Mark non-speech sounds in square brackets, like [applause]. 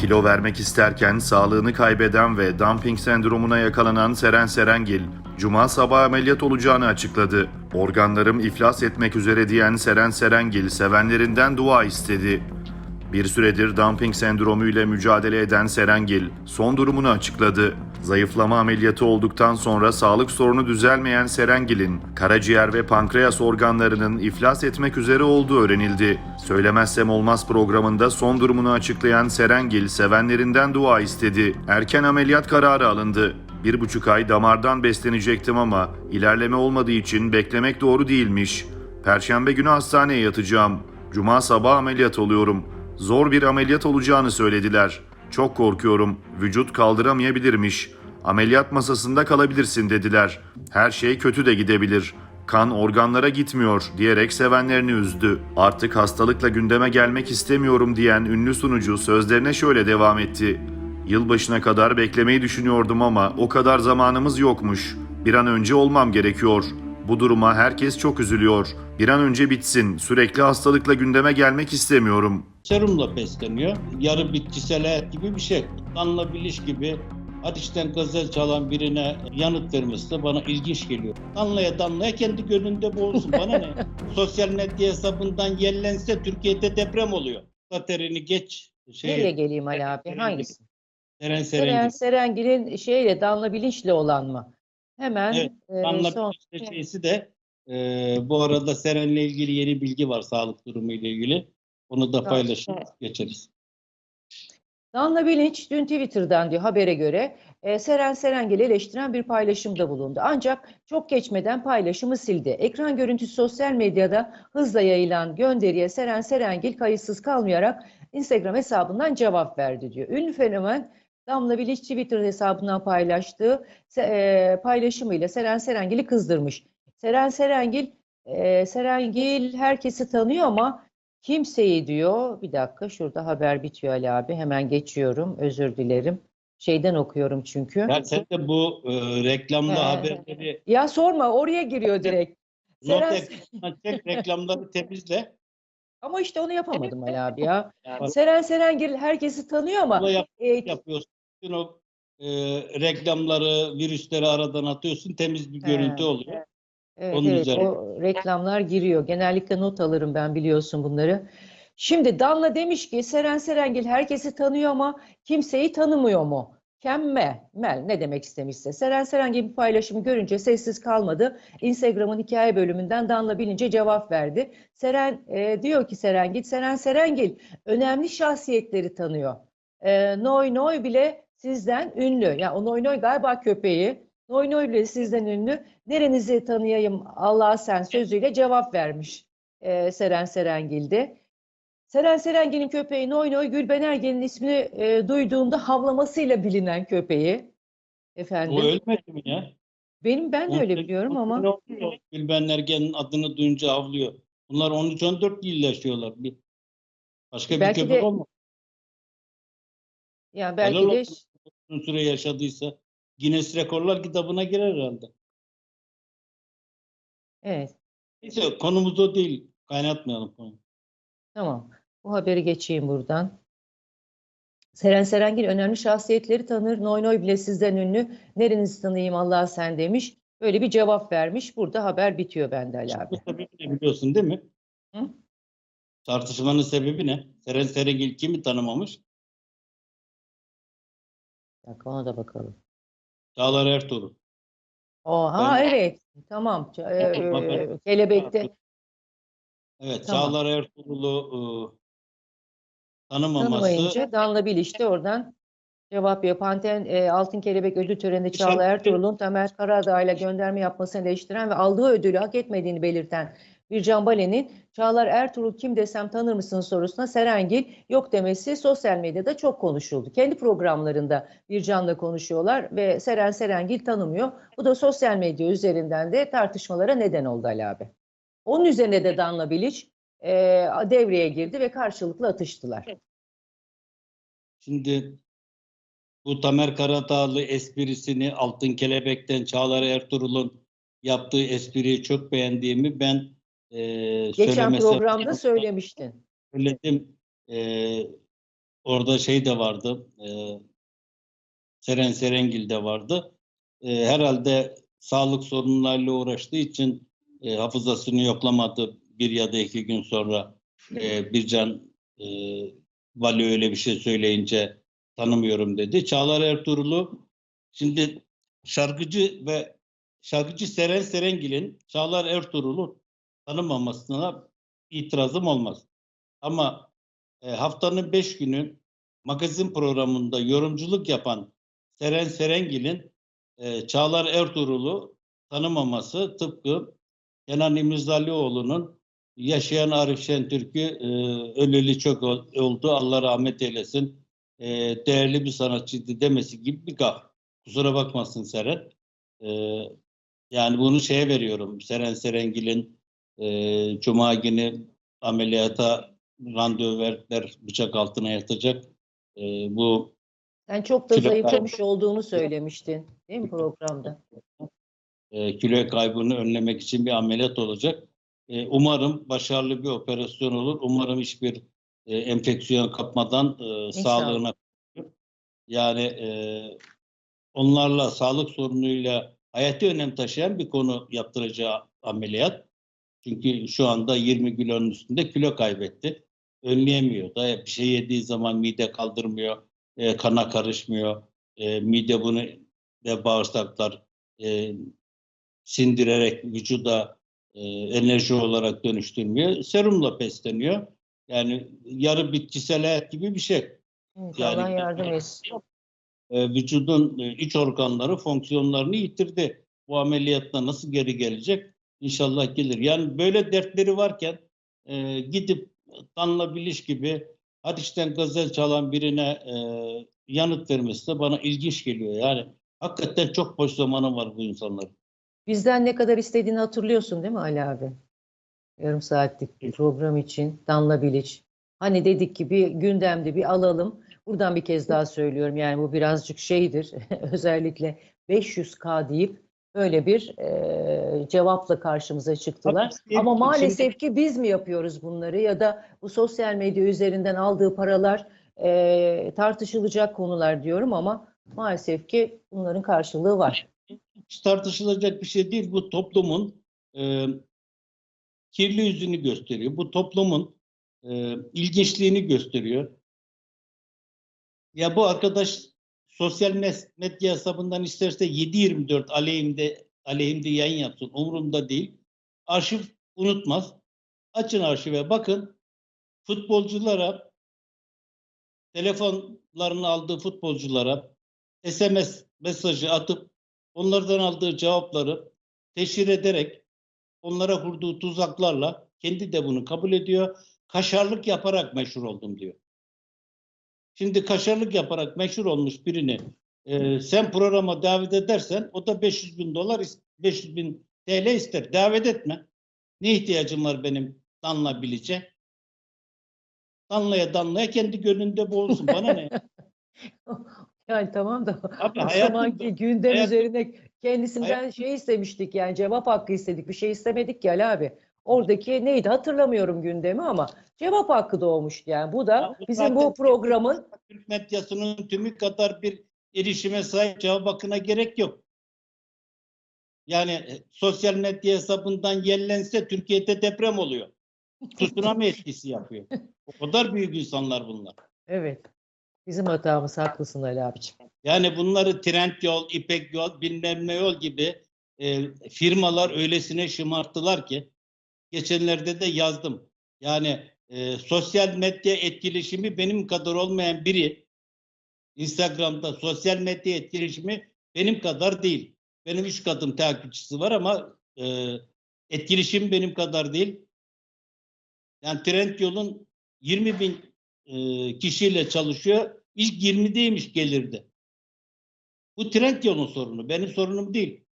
Kilo vermek isterken sağlığını kaybeden ve dumping sendromuna yakalanan Seren Serengil, Cuma sabahı ameliyat olacağını açıkladı. Organlarım iflas etmek üzere diyen Seren Serengil, sevenlerinden dua istedi. Bir süredir dumping sendromu ile mücadele eden Serengil son durumunu açıkladı. Zayıflama ameliyatı olduktan sonra sağlık sorunu düzelmeyen Serengil'in karaciğer ve pankreas organlarının iflas etmek üzere olduğu öğrenildi. Söylemezsem olmaz programında son durumunu açıklayan Serengil sevenlerinden dua istedi. Erken ameliyat kararı alındı. Bir buçuk ay damardan beslenecektim ama ilerleme olmadığı için beklemek doğru değilmiş. Perşembe günü hastaneye yatacağım. Cuma sabah ameliyat oluyorum. Zor bir ameliyat olacağını söylediler. Çok korkuyorum. Vücut kaldıramayabilirmiş. Ameliyat masasında kalabilirsin dediler. Her şey kötü de gidebilir. Kan organlara gitmiyor diyerek sevenlerini üzdü. Artık hastalıkla gündeme gelmek istemiyorum diyen ünlü sunucu sözlerine şöyle devam etti. Yılbaşına kadar beklemeyi düşünüyordum ama o kadar zamanımız yokmuş. Bir an önce olmam gerekiyor. Bu duruma herkes çok üzülüyor. Bir an önce bitsin. Sürekli hastalıkla gündeme gelmek istemiyorum. Serumla besleniyor. Yarı bitkisel hayat gibi bir şey. Danla biliş gibi ateşten gazel çalan birine yanıt vermesi de bana ilginç geliyor. Danlaya danlaya kendi gönlünde boğulsun. Bana ne? [laughs] Sosyal medya hesabından yellense Türkiye'de deprem oluyor. Saterini geç. Şey, Nereye geleyim Ali abi? Seren- Hangisi? Seren Seren Serengil. Serengil'in şeyle Danla Bilinç'le olan mı? Hemen Evet, e, Danla son- Bilinç'te şeysi de e, bu arada Seren'le ilgili yeni bilgi var sağlık durumu ile ilgili. Onu da paylaşıp evet. geçeriz. Danla Bilinç dün Twitter'dan diyor habere göre e, Seren Serengil'i eleştiren bir paylaşımda bulundu. Ancak çok geçmeden paylaşımı sildi. Ekran görüntüsü sosyal medyada hızla yayılan gönderiye Seren Serengil kayıtsız kalmayarak Instagram hesabından cevap verdi diyor. Ünlü fenomen Damla Bilic Twitter hesabından paylaştığı e, paylaşımıyla Seren Serengil'i kızdırmış. Seren Serengil, e, Serengil herkesi tanıyor ama kimseyi diyor. Bir dakika şurada haber bitiyor Ali abi. Hemen geçiyorum. Özür dilerim. Şeyden okuyorum çünkü. Ya sen de bu e, reklamlı He. haberleri Ya sorma oraya giriyor direkt. not Seren, ekranına çek reklamları temizle. ama işte onu yapamadım Ali abi ya. [laughs] Yani Seren Serengil herkesi tanıyor ama bunu yap, e, yapıyorsun. Bütün o e, reklamları, virüsleri aradan atıyorsun. Temiz bir görüntü oluyor. Evet, Onun evet, üzerine. o reklamlar giriyor. Genellikle not alırım ben biliyorsun bunları. Şimdi Danla demiş ki Seren Serengil herkesi tanıyor ama kimseyi tanımıyor mu? Kemme, mel ne demek istemişse. Seren Serengil bir paylaşımı görünce sessiz kalmadı. Instagram'ın hikaye bölümünden Danla bilince cevap verdi. Seren e, diyor ki Serengil, Seren Serengil önemli şahsiyetleri tanıyor. E, Noy Noy bile sizden ünlü. Ya yani o Noy Noy galiba köpeği. Noy Noy bile sizden ünlü. Nerenizi tanıyayım Allah sen sözüyle cevap vermiş e, Seren Serengil'de. Seren Serengil'in köpeği Noy Noy Gülben Ergen'in ismini e, duyduğunda havlamasıyla bilinen köpeği. Efendim. O ölmedi mi ya? Benim ben de öyle 18 biliyorum ama. Gülben Ergen'in adını duyunca avlıyor. Bunlar 13-14 yıl yaşıyorlar. Bir, başka bir Belki köpek de- olmaz. yani belki Helal de olsun. Süre yaşadıysa Guinness Rekorlar kitabına girer herhalde. evet Neyse konumuz o değil. Kaynatmayalım konuyu. tamam. Bu haberi geçeyim buradan. Seren Serengil önemli şahsiyetleri tanır. Noy Noy bile sizden ünlü. Nerenizi tanıyayım Allah sen demiş. Böyle bir cevap vermiş. Burada haber bitiyor bende Ali abi. Sebebi ne biliyorsun değil mi? Hı? Tartışmanın sebebi ne? Seren Serengil kimi tanımamış? Bir dakika ona da bakalım. Çağlar Ertuğrul. Oha Ben- evet. Tamam. Ç- e, Tamam, e, ben- Kelebekte Evet, Tamam. Çağlar Ertuğrul'u e, tanımaması tanımayınca Danla Bilic de oradan cevap yapıyor. Panten e, Altın Kelebek ödül töreninde Geçen- Çağla Ertuğrul'un Tamer Karadağ ile gönderme yapmasını eleştiren ve aldığı ödülü hak etmediğini belirten Bircan Balen'in Çağlar Ertuğrul kim desem tanır mısın sorusuna Serengil yok demesi sosyal medyada çok konuşuldu. Kendi programlarında Bircan'la konuşuyorlar ve Seren Serengil tanımıyor. Bu da sosyal medya üzerinden de tartışmalara neden oldu Ali abi. Onun üzerine de Danla Bilic e, devreye girdi ve karşılıklı atıştılar. Şimdi bu Tamer Karadağlı esprisini Altın Kelebek'ten Çağlar Ertuğrul'un yaptığı espriyi çok beğendiğimi ben e, Geçen programda söylemiştin. söyledim. E, orada şey de vardı. E, Seren Serengil de vardı. E, herhalde sağlık sorunlarıyla uğraştığı için e, hafızasını yoklamadı bir ya da iki gün sonra e, Bircan e, Vali öyle bir şey söyleyince tanımıyorum dedi. Çağlar Ertuğrul'u şimdi şarkıcı ve şarkıcı Seren Serengil'in Çağlar Ertuğrul'u tanımamasına itirazım olmaz. Ama e, haftanın beş günü magazin programında yorumculuk yapan Seren Serengil'in e, Çağlar Ertuğrul'u tanımaması tıpkı Kenan İmirzalıoğlu'nun yaşayan Arif Şentürk'ü e, öleli çok ol- oldu Allah rahmet eylesin e, değerli bir sanatçıydı demesi gibi bir gaf. Kusura bakmasın Seren. E, yani bunu şeye veriyorum. Seren Serengil'in e, Cuma günü ameliyata randevu verdiler. Bıçak altına yatacak. E, bu Sen çok da Kilo zayıflamış olduğunu söylemiştin değil mi programda? e, kilo kaybını önlemek için bir ameliyat olacak. E, umarım başarılı bir operasyon olur. Umarım hiçbir e, enfeksiyon kapmadan e, sağlığına yani e, onlarla sağlık sorunuyla hayati önem taşıyan bir konu yaptıracağı ameliyat. Çünkü şu anda 20 kilonun üstünde kilo kaybetti. Önleyemiyor. Da bir şey yediği zaman mide kaldırmıyor, e, kana karışmıyor. E, mide bunu ve bağırsaklar e, sindirerek vücuda e, enerji olarak dönüştürmüyor. Serumla besleniyor. Yani yarı bitkisel hayat gibi bir şey. Yani- Allah yardım etsin. E, vücudun e, iç organları fonksiyonlarını yitirdi. Bu ameliyatla nasıl geri gelecek? İnşallah gelir. Yani böyle dertleri varken e, gidip Danla Biliş gibi Hadiç'ten gazel çalan birine e, yanıt vermesi de bana ilginç geliyor. Yani hakikaten çok boş zamanı var bu insanların. Bizden ne kadar istediğini hatırlıyorsun değil mi Ali abi? Yarım saatlik bir program için Danla Bilic. Hani dedik ki bir gündemde bir alalım. Buradan bir kez daha söylüyorum yani bu birazcık şeydir. [laughs] Özellikle 500K deyip böyle bir e, cevapla karşımıza çıktılar. Tabii, Ama şimdi- maalesef ki biz mi yapıyoruz bunları ya da bu sosyal medya üzerinden aldığı paralar e, tartışılacak konular diyorum ama maalesef ki bunların karşılığı var. hiç tartışılacak bir şey değil. Bu toplumun e, kirli yüzünü gösteriyor. Bu toplumun e, ilginçliğini gösteriyor. Ya bu arkadaş sosyal medya hesabından isterse 7-24 aleyhimde aleyhimde yayın yapsın. Umurumda değil. Arşiv unutmaz. Açın arşive bakın. Futbolculara telefonlarını aldığı futbolculara SMS mesajı atıp onlardan aldığı cevapları teşhir ederek onlara kurduğu tuzaklarla kendi de bunu kabul ediyor. Kaşarlık yaparak meşhur oldum diyor. Şimdi kaşarlık yaparak meşhur olmuş birini e, sen programa davet edersen o da 500 bin dolar is- 500 bin TL ister. Davet etme. Ne ihtiyacım var benim Danla Bilic'e? Danlaya danlaya kendi gönlünde boğulsun. Bana ne? Yani [laughs] tamam da Abi o hayatım zamanki gündem hayatım- üzerine kendisinden şey istemiştik yani cevap hakkı istedik. Bir şey istemedik ki Ali abi. Oradaki neydi hatırlamıyorum gündemi ama cevap hakkı doğmuştu yani. Bu da Ya bu bizim bu programın Türk medyasının tümü kadar bir erişime sahip cevap hakkına gerek yok. Yani e, sosyal medya hesabından yellense Türkiye'de deprem oluyor. [laughs] Tsunami etkisi yapıyor. O kadar büyük insanlar bunlar. evet bizim hatamız haklısın Ali abiciğim. Yani bunları Trendyol, İpek Yol, bilmem ne yol gibi e, firmalar öylesine şımarttılar ki geçenlerde de yazdım. Yani e, sosyal medya etkileşimi benim kadar olmayan biri Instagram'da sosyal medya etkileşimi benim kadar değil. Benim üç katım takipçisi var ama e, etkileşim benim kadar değil. Yani Trendyol'un 20 bin e, kişiyle çalışıyor. İlk 20'deymiş gelirdi. Bu Trendyol'un sorunu. Benim sorunum değil.